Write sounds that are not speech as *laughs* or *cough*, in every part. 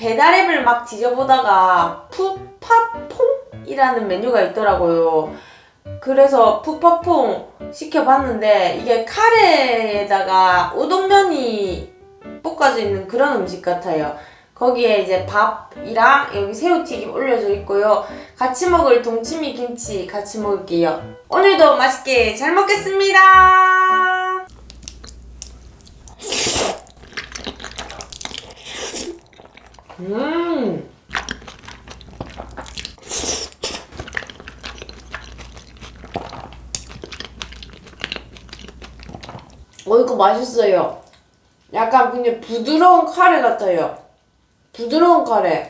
배달앱을 막 뒤져보다가 푸파퐁이라는 메뉴가 있더라고요. 그래서 푸파퐁 시켜봤는데 이게 카레에다가 우동면이 볶아져 있는 그런 음식 같아요. 거기에 이제 밥이랑 여기 새우튀김 올려져 있고요. 같이 먹을 동치미 김치 같이 먹을게요. 오늘도 맛있게 잘 먹겠습니다. 음. 어, 이거 맛있어요. 약간 그냥 부드러운 카레 같아요. 부드러운 카레.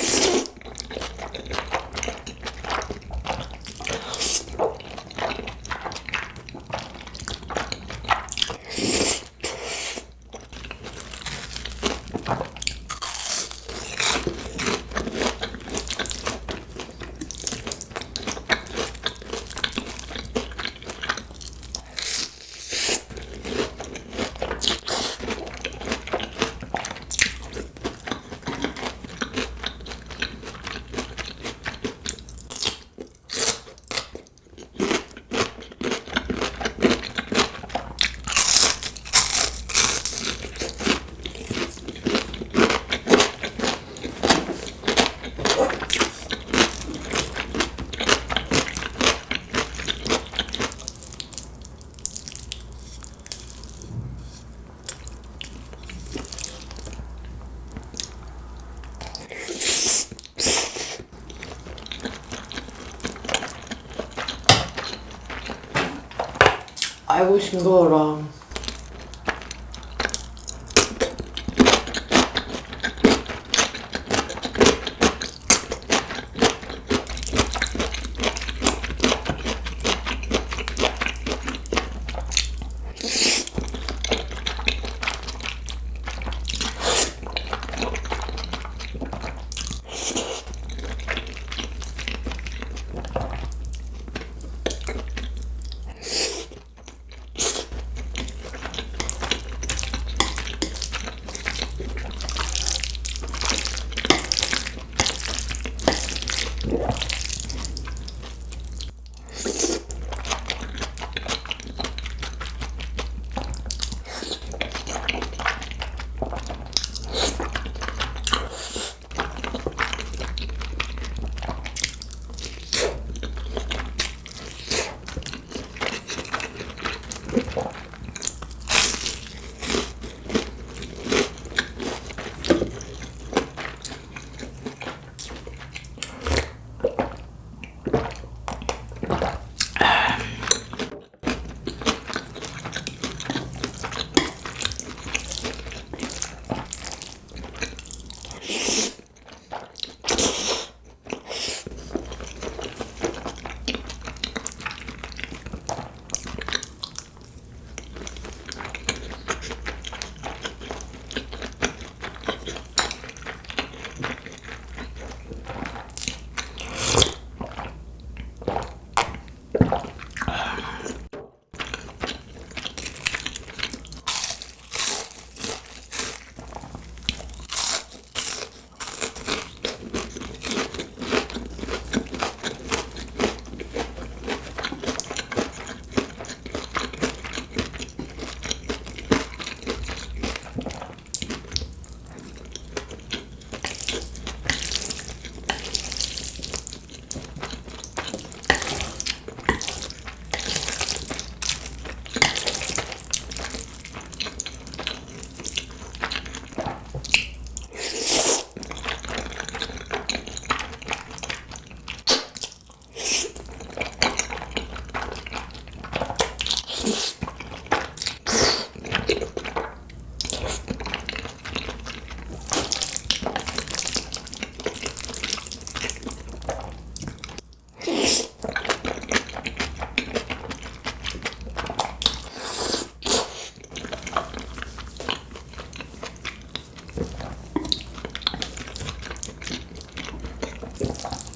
아이고 싱거워 라. 라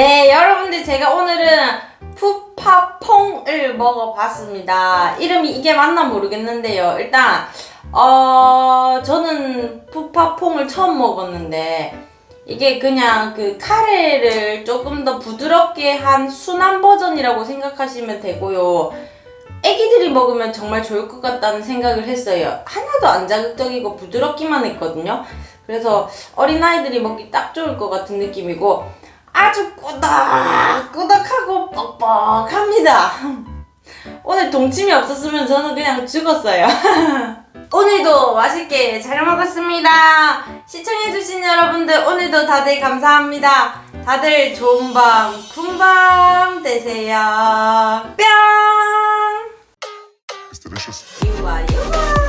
네, 여러분들 제가 오늘은 푸파퐁을 먹어봤습니다. 이름이 이게 맞나 모르겠는데요. 일단 어 저는 푸파퐁을 처음 먹었는데 이게 그냥 그 카레를 조금 더 부드럽게 한 순한 버전이라고 생각하시면 되고요. 애기들이 먹으면 정말 좋을 것 같다는 생각을 했어요. 하나도 안 자극적이고 부드럽기만 했거든요. 그래서 어린아이들이 먹기 딱 좋을 것 같은 느낌이고 아주 꾸덕꾸덕하고 뻑뻑합니다. 오늘 동침이 없었으면 저는 그냥 죽었어요. *laughs* 오늘도 맛있게 잘 먹었습니다. 시청해주신 여러분들 오늘도 다들 감사합니다. 다들 좋은 밤, 군밤 되세요. 뿅! 유아 유아